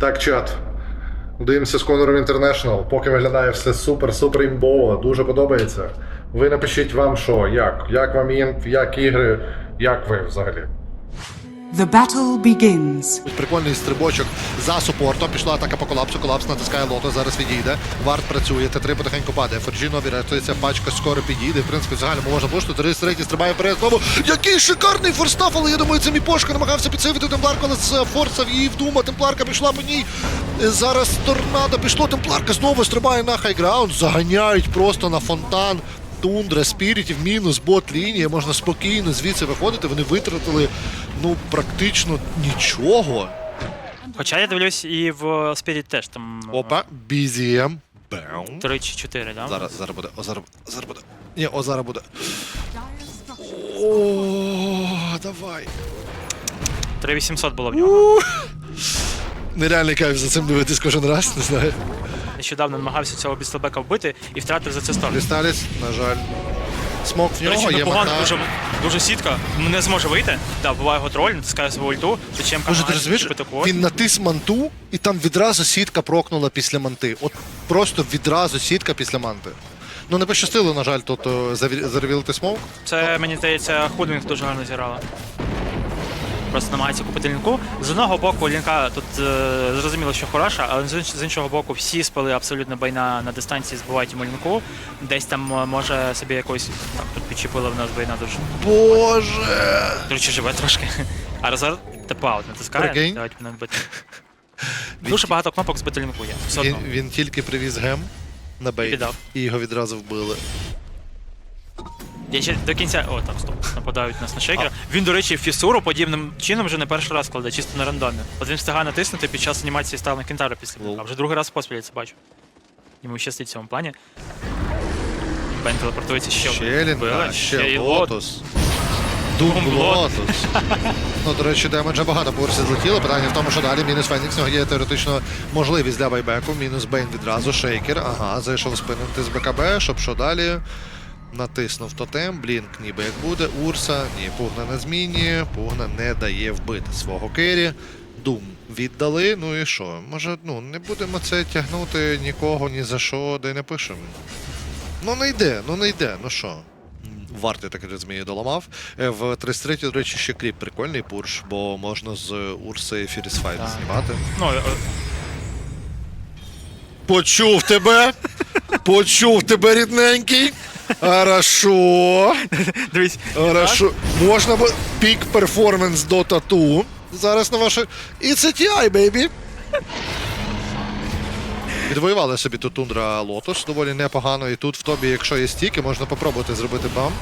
Так, чат. Дивимося з Конором Інтернешнл. Поки виглядає все супер-супер імбово, дуже подобається. Ви напишіть вам що, як? Як вам як ігри, як ви взагалі? The battle begins. Прикольний стрибочок за супортом. Пішла атака по колапсу. Колапс натискає лото. Зараз відійде. Варт працює. Т3 потихеньку падає. Ферджі нові. Пачка скоро підійде. В принципі, в загальному можна пушити. 33 стрибає вперед. Знову. Який шикарний форстаф, але я думаю, це Міпошка намагався підсивити темпларку, але з форсав її вдума. Темпларка пішла по ній. Зараз торнадо пішло. Темпларка знову стрибає на хайграунд. Заганяють просто на фонтан. Тундра, спірітів, мінус, бот лінія, можна спокійно звідси виходити. Вони витратили ну практично нічого. Хоча я дивлюсь, і в Spirit теж там е, Опа, BZM. Бем. три чи чотири, да? Зараз, зараз буде, о, зараз, зараз буде. Ні, о, зараз буде. О, давай. 3800 було в нього. Нереальний кайф за цим дивитись кожен раз, не знаю. Нещодавно намагався цього Бістлбека вбити і втратив за це старт. Крісталіс, на жаль. Смок в До речі, нього, є непогано, мета. дуже, дуже сітка. Не зможе вийти. Да, буває його троль, натискає свою ульту, Чечемка Боже, ти розумієш, він натис манту, і там відразу сітка прокнула після манти. От просто відразу сітка після манти. Ну не пощастило, на жаль, тут заві- заревілити смок. Це, мені здається, Худвінг дуже гарно зіграла. Просто намагається купити лінку. З одного боку, лінка тут е, зрозуміло, що хороша, але з інш- з іншого боку, всі спали абсолютно байна на дистанції, збивають йому лінку. Десь там е, може собі якось так тут підчепила в нас байна дуже. Боже! До речі, живе трошки. А Розар тепаут натискає. Прикинь. Давайте мене вбити. Дуже багато кнопок збити лінку є. Все Він, одно. він тільки привіз гем на бейт, Віддав. і його відразу вбили. Я ще до кінця. О, так, стоп. Нападають нас на шейкера. Він, до речі, фісуру подібним чином вже не перший раз кладе, чисто на рандомі. От він встигає натиснути під час анімації став на кентара після Лол. а вже другий раз поспіль я це бачу. Йому щастить в цьому плані. Бен телепортується ще Ще вбили, ще лотус. Дум лотус. Ну, до речі, демеджа багато по версії злетіло. Питання в тому, що далі мінус Фенікс, нього є теоретично можливість для байбеку. Мінус Бейн відразу, шейкер. Ага, зайшов спину з БКБ, щоб що далі. Натиснув тотем, блінк ніби як буде. Урса, ні, пугна на зміні. Пугна не дає вбити свого кері. Дум віддали. Ну і що? Може, ну не будемо це тягнути нікого ні за що, де не пишемо. Ну не йде, ну не йде, ну що. Варти так розумію, доламав. Е, В 33 до речі, ще кріп прикольний пурш, бо можна з Урси Фіріс Файт Так. знімати. Ну, е, Почув тебе! Почув тебе, рідненький! Хорошо! дивись, Хорошо. Можна бо- пік перформанс до тату. Зараз на ваше. І це TI, бейбі. Відвоювали собі тут тундра Лотос доволі непогано. І тут в тобі, якщо є стіки, можна попробувати зробити бам.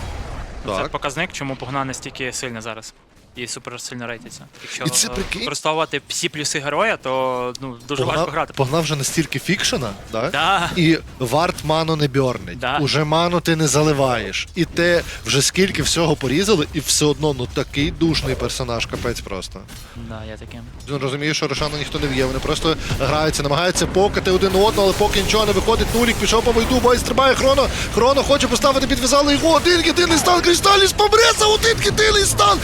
це Так. показник, чому погна настільки сильна зараз. І супер сильно рейтиться. Якщо І це, прикинь? використовувати всі плюси героя, то ну, дуже важко Погнав, грати. погнав вже настільки фікшена, да? Да. і варт ману не бьорнить. Да. Уже ману ти не заливаєш. І те вже скільки всього порізали, і все одно ну такий душний персонаж, капець просто. Да, я таким. Він розуміє, що Рошану ніхто не в'є. Вони просто граються, намагаються покати один одного, але поки нічого не виходить. Нулік пішов по войду, бой стрибає хроно. Хроно хоче поставити, підв'язали його. Один єдиний стан. Кристаліс помре за один єдиний стан.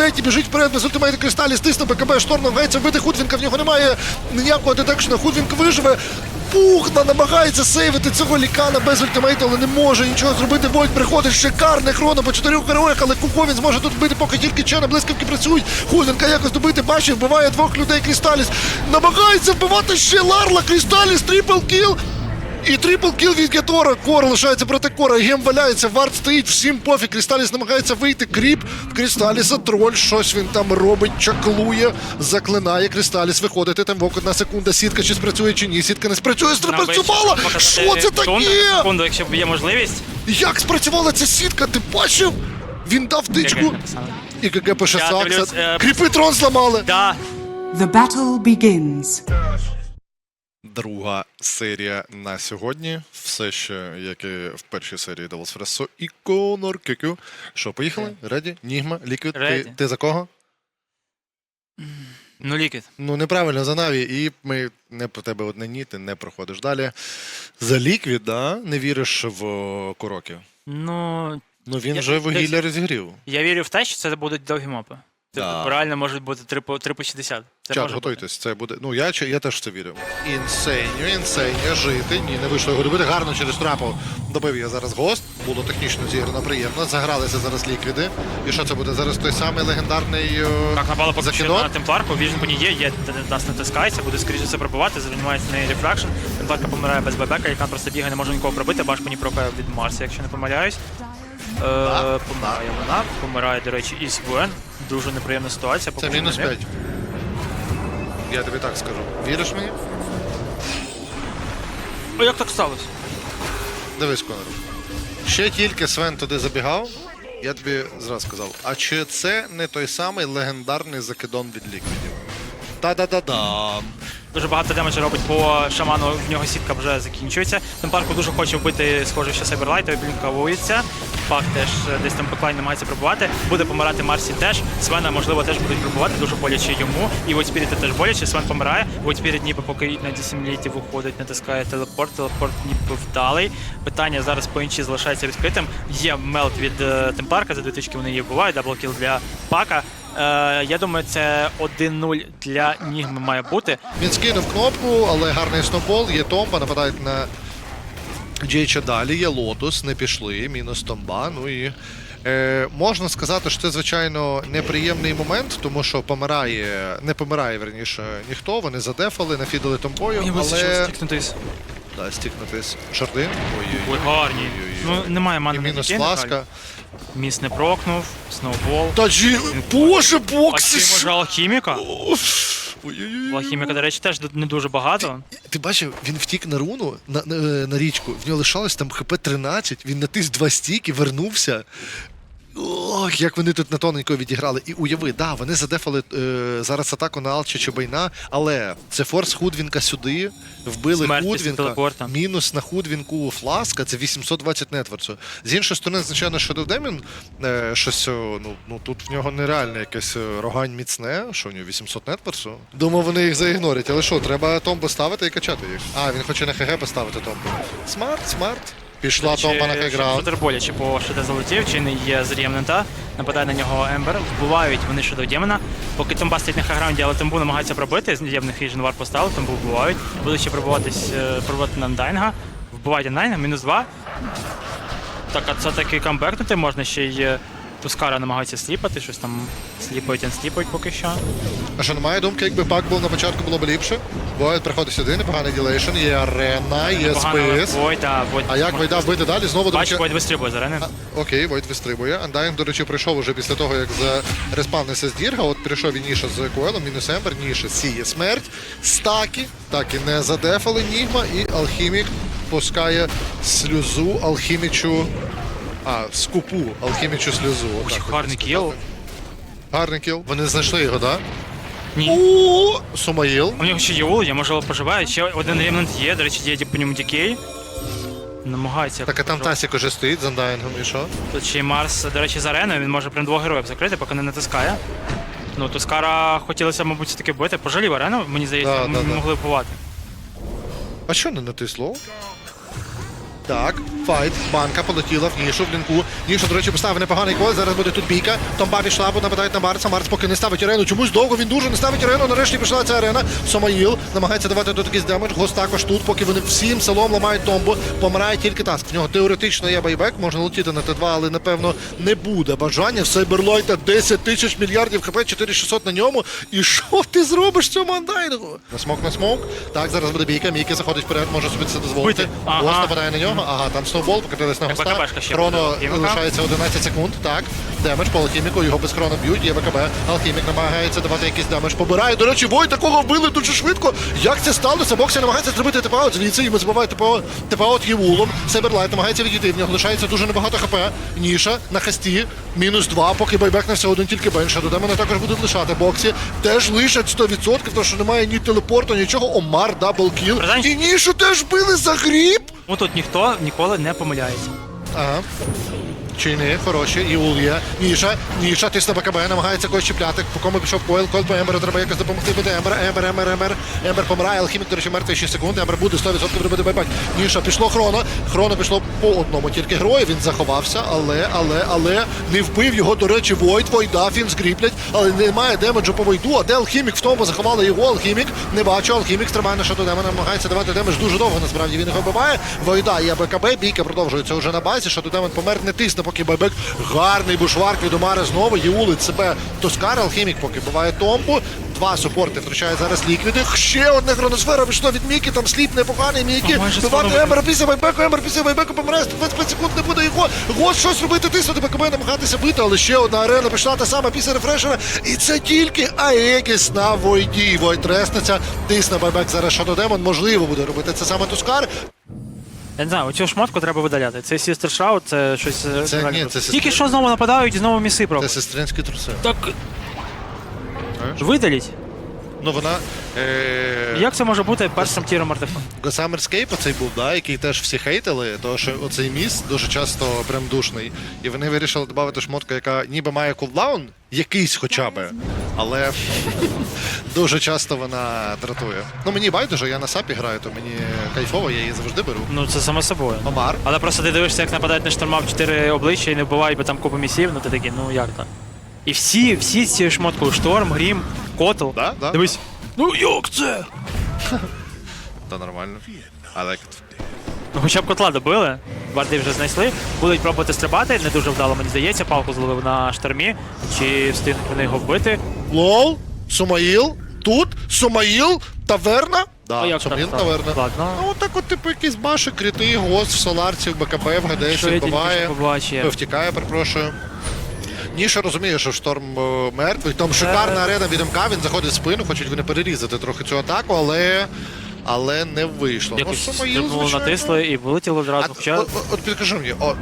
33-й біжить вперед, без ультимейта Кристаліс тисне БКБ, шторм намагається вбити Худвінка. В нього немає ніякого детекшена. Худвінк виживе. Пухна намагається сейвити цього лікана без ультимейту, але не може нічого зробити. Войт приходить шикарне хроно по чотирьох героях, але Куко він зможе тут бити, поки тільки чена блискавки працюють. Худенка якось добити бачить, вбиває двох людей Крісталіс. Намагається вбивати ще Ларла. Крісталіс, трипл кіл. І трипл кіл від Гетора. Кор лишається проти Кора. Гем валяється, варт стоїть, всім пофіг. Крісталіс намагається вийти. Кріп в Крісталіса троль. Щось він там робить, чаклує, заклинає. Крісталіс виходити. Там вок одна секунда. Сітка чи спрацює, чи ні. Сітка не спрацює, спрацювала. Показати Що це таке? Секунду, якщо є можливість. Як спрацювала ця сітка? Ти бачив? Він дав тичку. І ГГ пише Сакса. е, Кріпи трон зламали. Да, The battle begins. Друга серія на сьогодні. Все ще, як і в першій серії Devil's Fresso і Конор Кюкю. Що, поїхали? Реді? Нігма, Ліквід. Ти, Ready. ти за кого? ну ліквід. Ну, неправильно за Наві, і ми не про тебе одне ні, ти не проходиш далі. За Ліквід, да? Не віриш в о, Курокі. Ну, Ну він Я- вже вугілля розігрів. я вірю в те, що це будуть довгі мопи. Да. Реально можуть бути 3 по 3 по 60. Це Чат, може бути. готуйтесь, це буде. Ну я, я теж в це вірю. Інсейню, інсейню, жити. Ні, не вийшло його добити. Гарно через трапу добив я зараз гост. Було технічно зіграно приємно. Загралися зараз ліквіди. І що це буде? Зараз той самий легендарний. е, Так, напало поки що на темпларку, Vision по ній є, є нас натискається, буде скоріше це пробувати, займається неї рефракшн. Темпларка помирає без бебека, яка просто бігає, не може нікого пробити, баш ній прокає від Марса, якщо не помиляюсь. Е, помирає вона, помирає, до речі, і Свен. Дуже неприємна ситуація. Це мінус 5. Я тобі так скажу. Віриш мені? О, як так сталося? Дивись, Конор. Ще тільки Свен туди забігав. Я тобі зразу сказав, а чи це не той самий легендарний закидон від ліквідів? Та-да-да-дам. Дуже багато демеджа робить по шаману, в нього сітка вже закінчується. Темпларку дуже хоче вбити, схоже, що Сайберлайт, блінкавується. Пак теж е, десь там беклайн намагається пробувати. Буде помирати Марсі теж. Свена, можливо, теж будуть пробувати, дуже боляче йому. І Войспіріта теж боляче, Свен помирає. Войспіріт ніби поки на дісімліті виходить, натискає телепорт. Телепорт ніби вдалий. Питання зараз по іншій залишається відкритим. Є мелт від е, Темпларка, за дві тички вони її вбивають, даблкіл для Пака. Е, я думаю, це 1-0 для Нігми має бути. Він скинув кнопку, але гарний сноубол. Є Томба, нападають на Джейча далі. Є Лотус, не пішли. Мінус Томба. Ну і е, можна сказати, що це звичайно неприємний момент, тому що помирає, не помирає верніше ніхто. Вони задефали, нафідали томбою, Мені але стікнутись. да, стікнутись. Ой-ой-ой. Ой, гарні. Ну, немає І мани на мінус жаль. Міс не прокнув, сноубол. Та джі... Боже, А бокси! чи може алхіміка? Ой-ой-ой. Алхіміка, до речі, теж не дуже багато. Ти бачив, він втік на руну на, на, на річку. В нього лишалось там хп 13, він натис два стіки, вернувся. Ох, як вони тут на тоненько відіграли. І уяви, да, вони задефали е, зараз атаку на Алча чи Байна, але це форс Худвінка сюди, вбили Смерть Худвінка, телепорта. мінус на Худвінку Фласка, це 820 нетворцу. З іншої сторони, звичайно, що Демін, е, щось, о, ну, ну тут в нього нереальне якесь е, рогань міцне, що у нього 800 нетворцу. Думав, вони їх заігнорять, але що, треба Томбу ставити і качати їх. А, він хоче на ХГ поставити Томбу. Смарт, смарт. Пішла Томба на хайграунд. Шутер боляче по ШД залетів, чи не є з Ремнента. Нападає на нього Ембер. Вбивають вони щодо Демона. Поки Томба стоїть на хайграунді, але Томбу намагається пробити. З Ємних Vision Вар поставили, Томбу вбивають. Будуть ще пробуватись, е, пробувати на Дайнга. Вбивають Дайнга, мінус два. Так, а це таки камбекнути можна ще й. Тускара намагається сліпати, щось там сліпають, сліпають поки що. А що немає думки, якби пак був на початку, було б ліпше. Войд приходить сюди, непоганий ділейшн, є арена, є спис. Войда, Войд. А як Войда вбити далі? Знову Бач, Войд вистрибує з арени. А, Окей, Войт вистрибує. Андайн, до речі, прийшов уже після того, як зареспавнився з Дірга. От прийшов він Ніша з Коелом, мінус Ембер, Ніша сіє смерть. Стаки, так і не задефали Нігма, і Алхімік пускає сльозу Алхімічу. А, скупу Алхімічу сльозу. Ой, Так, гарний от кіл. сказати. Гарний кіл. Вони знайшли його, так? Ні. О, Сумаїл. У нього ще є ул, я можливо поживає. Ще один ремнант є, до речі, є по ньому дікей. Намагається. Так, а там Тасік уже стоїть з Андайнгом, і що? Тут ще й Марс, до речі, з ареною, він може прям двох героїв закрити, поки не натискає. Ну, Тускара хотілося, мабуть, все-таки бити. Пожалів арену, мені здається, Да, м- да, да. могли бувати. А що не натисло? Так, файт, банка полетіла в нішу, в лінку. Нішу, до речі, поставив непоганий кол. Зараз буде тут бійка. Томба пішла, бо нападають на Марса. Марс поки не ставить арену. Чомусь довго він дуже не ставить арену. Нарешті пішла ця арена. Сомаїл намагається давати тут якийсь демедж. Гост також тут, поки вони всім селом ламають томбу. Помирає тільки таск. В нього теоретично є байбек, можна летіти на Т2, але напевно не буде бажання. В Сайберлойта 10 тисяч мільярдів хп, 4600 на ньому. І що ти зробиш цьому андайнгу? На смок на смок. Так, зараз буде бійка. Мікі заходить вперед, може собі це дозволити. Гост нападає на нього. Ага, там сноубол, покатились на госта. Хроно. Лишається 11 секунд. Так, демедж по алхіміку, його без хрона б'ють, є ВКБ. Алхімік намагається давати якийсь демедж. Побирає. До речі, Вой такого вбили дуже швидко. Як це сталося? Боксі намагається зробити ТПА звідси, йому забиває ТПА, ТПА от Євулом. Себерлайт намагається відійти. В нього лишається дуже небагато ХП. Ніша на хасті. Мінус 2, поки байбек на все один тільки менше. До мене також будуть лишати. Боксі теж лишать 100%, тому що немає ні телепорту, нічого. Омар, даблкіл. кіл. І нішу теж били за гріб. Ну тут ніхто ніколи не помиляється. Ага. Чайни, хороші, і Ул є. Ніша, Ніша, тисне БКБ, намагається когось чіпляти. По кому пішов Койл, Койл по Емберу, треба якось допомогти бити Ембер, Ембер, Ембер, Ембер. Ембер помирає, Алхімік, до речі, мертвий. 6 секунд. Ембер буде 100% робити байбек.Ніша, пішло Хроно. Хроно пішло по одному тільки герою, він заховався, але, але, але не вбив його, до речі, Войд, Войда, він скріплять, але немає демеджу по Войду, а де Алхімік? В тому заховали його, Алхімік, не бачу, Алхімік стрибає на шату демона, намагається давати демедж дуже довго, насправді він його вбиває. Войда є БКБ, бійка продовжується вже на базі, шату демон помер, не тисне, поки байбек. Гарний бушварк від Омари знову, Єулить себе Тоскар, Алхімік поки буває томбу. Два супорти втрачає зараз ліквіди. Ще одне хроносфера пішло від Мікі, там сліп непоганий Мікі. Бивати. Ембер після байбеку, Ембер після байбеку помирає, 25 секунд не буде його. Гос щось робити, тиснути БКБ, намагатися бити, але ще одна арена пішла та сама після рефрешера. І це тільки Аегіс на Войді. Войд ресниться, тисне байбек зараз Demon. Можливо буде робити це саме Тускар. Я не знаю, оцю шмотку треба видаляти. Це Сістер Шраут, це щось. е, Це- реально ні, круто. це сестри- Тільки що знову нападають і знову міси Це пробують. сестринські труси. Так. Видаліть? Ну вона. Е... Як це може бути першим тіром артефакту? Summerscape оцей був, да, який теж всі хейтили, тому що оцей міс дуже часто прям душний. І вони вирішили додати шмотку, яка ніби має кулдаун, якийсь хоча б, але дуже часто вона дратує. Ну мені байдуже, я на сапі граю, то мені кайфово, я її завжди беру. Ну це само собою. Омар. Але просто ти дивишся, як нападають на шторма в чотири обличчя і не вбивають, бо там купа місів, ну ти такий, ну як так? І всі, всі цією шмоткою шторм, грім, котл. Да, да. Дивись. Ну як це? Та нормально. It. Ну, хоча б котла добили, варди вже знайшли. Будуть пробувати стрибати, не дуже вдало, мені здається, палку зловив на штормі. Чи встигнуть вони його вбити? Лол, Сумаїл, тут, Сумаїл, таверна. Да, як Сумаїл, так таверна. Ладно. Ну, отак от, типу, якісь баші, кріти, гост в Соларці, в БКБ, в ГДС Що я тільки побачив. Е, Втікає, перепрошую. Ніша розуміє, що шторм е, мертвий. Там шикарна арена від МК, він заходить в спину, хочуть вони перерізати трохи цю атаку, але. Але не вийшло. Якось ну, Сумаїл, звичайно. натисли і вилетіло А, одразу. Хоча от, от, от підкажи мені, о,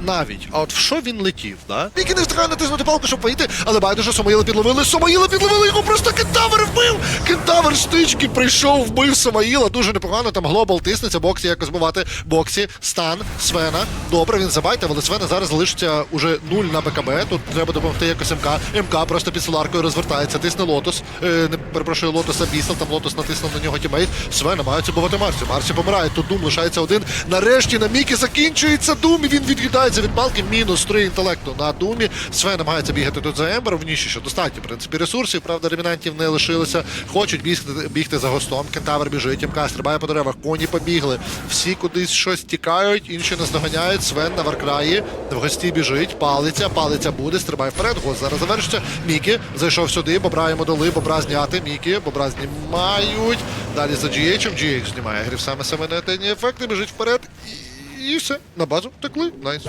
навіть, а от в що він летів, да? Тільки не встигає натиснути палку, щоб вийти, але байдуже Самоїла підловили. Самоїла підловили, його просто кентавр вбив! Кентавр стички прийшов, вбив Самоїла. Дуже непогано, там глобал тиснеться, боксі якось збивати. Боксі, стан, Свена. Добре, він забайтив, але Свена зараз залишиться уже нуль на БКБ. Тут треба допомогти якось МК. МК просто під соларкою розвертається, тисне Лотос. Е, не перепрошую, Лотоса Бісел, там Лотос натиснув на нього тімейт. Свен намагається бувати Марсі. Марсі помирає. Тут Дум лишається один. Нарешті на Мікі закінчується Дум. і Він від'їдається від палки. Мінус 3 інтелекту на Думі. Свен намагається бігати тут за Ембер. В ніші, що достатньо, в принципі, ресурсів. Правда, ремінантів не лишилося. Хочуть бігти, бігти за гостом. Кентавр біжить. МК стрибає по деревах. Коні побігли. Всі кудись щось тікають, інші наздоганяють. Свен на варкраї. В гості біжить, палиться, палиться буде, стрибає вперед. Гост зараз завершиться. Мікі зайшов сюди, бобра йому дали, бобра зняти. Мікі, бобра знімають. Далі за GH, GH знімає грів саме саме на етені ефекти, біжить вперед. І, і все. На базу втекли. Найс.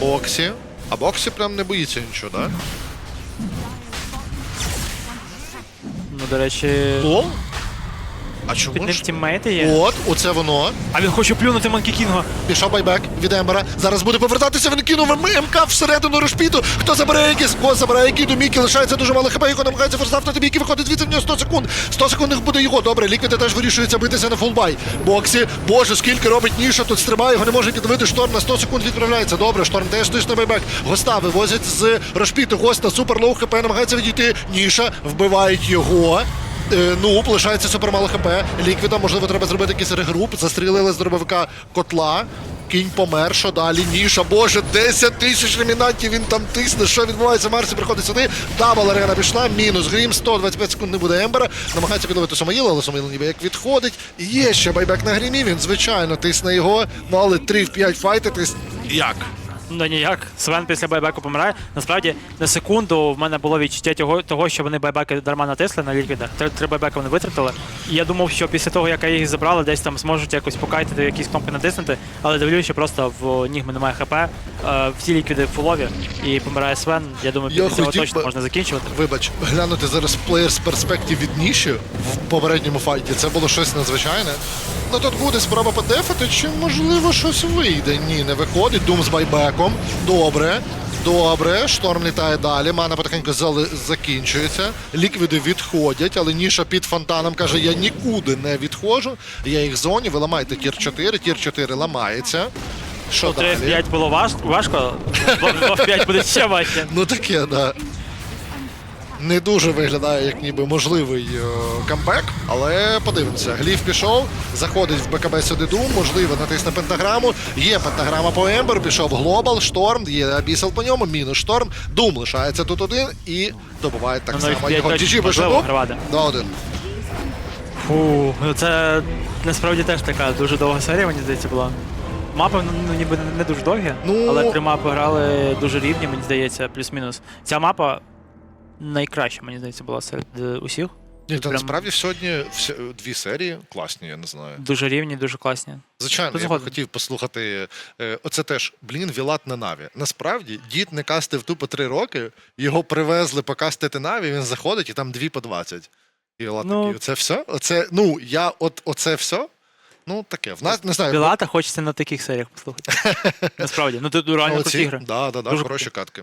Боксі. А боксі прям не боїться нічого, так? Да? ну, до речі, Лол? А чому під ним ж? тіммейти є. От, оце воно. А він хоче плюнути Манкі Кінга. Пішов байбек від Ембера. Зараз буде повертатися. Він кинув МК всередину решпіту. Хто забере якісь? Го забирає Екіду. Мікі лишається дуже мало хп. Його намагається форстафнути. Мікі виходить звідси в нього 100 секунд. 100 секунд буде його. Добре, Ліквіди теж вирішується битися на фулбай. Боксі. Боже, скільки робить ніша. Тут стрибає, його не може підловити. Шторм на 100 секунд відправляється. Добре, шторм теж тисне байбек. Госта вивозять з решпіту. Гост на супер лоу хп намагається відійти. Ніша вбивають його. Е, Ну, лишається супермало хп. Ліквіда, можливо, треба зробити якийсь регруп. Застрілили з дробовика котла. Кінь помер, що далі? Ніша, боже, 10 тисяч ремінантів він там тисне. Що відбувається? Марсі приходить сюди. Дабл арена пішла, мінус грім, 125 секунд не буде Ембера. Намагається підловити Сомаїла, але Сомаїл ніби як відходить. Є ще байбек на грімі, він звичайно тисне його. Ну але 3 в 5 файтитись. Як? Ну ніяк. Свен після байбеку помирає. Насправді, на секунду в мене було відчуття того, того що вони байбеки дарма натисли на ліквіда. Три, три байбеки вони витратили. І я думав, що після того, як я їх забрали, десь там зможуть якось покайтити, якісь кнопки натиснути. Але дивлюся, що просто в Нігми немає ХП. Е, всі ліквіди фулові і помирає Свен. Я думаю, Я після цього точно би- можна закінчувати. Вибач, глянути зараз плеєр з перспектив від Ніші в попередньому файті. Це було щось надзвичайне. Ну тут буде спроба подефати, чи можливо щось вийде. Ні, не виходить. Дум з байбеком. Добре. Добре, шторм літає далі. Мана потихеньку зали... закінчується. Ліквіди відходять, але ніша під фонтаном каже: я нікуди не відходжу. Я їх в зоні, ви ламаєте тір 4, тір 4 ламається. Що далі? 5 було важ, важко, 2 в 5 буде ще важче. Ну таке, да. Не дуже виглядає як ніби можливий е, камбек, але подивимося. Гліф пішов, заходить в БКБ сюди Дум, можливо, натисне пентаграму. Є пентаграма по Ембер, пішов Глобал, Шторм, є Абісел по ньому, мінус Шторм. Дум лишається тут один і добуває так Ну, ну, само п'ять його точно GG можливо Бешану. вигравати. 2-1. Фу, ну це насправді теж така дуже довга серія, мені здається, була. Мапи ну, ну, ніби не дуже довгі, Ну- але три мапи грали дуже рівні, мені здається, плюс-мінус. Ця мапа найкраща, мені здається, була серед е, усіх. Ні, та Прям- насправді сьогодні всі- дві серії класні, я не знаю. Дуже рівні, дуже класні. Звичайно, я би згоден. хотів послухати. е, Оце теж, блін, Вілат на Наві. Насправді, дід не кастив тупо три роки, його привезли покастити Наві, він заходить і там дві по 20. І Вілат Ну- такий, оце все? Оце, ну, я от оце все? Ну, таке. В нас не знаю. Білата хочеться на таких серіях послухати. Насправді, ну тут реально молодці. круті ігри. Да, да, да, Дуже хороші катки.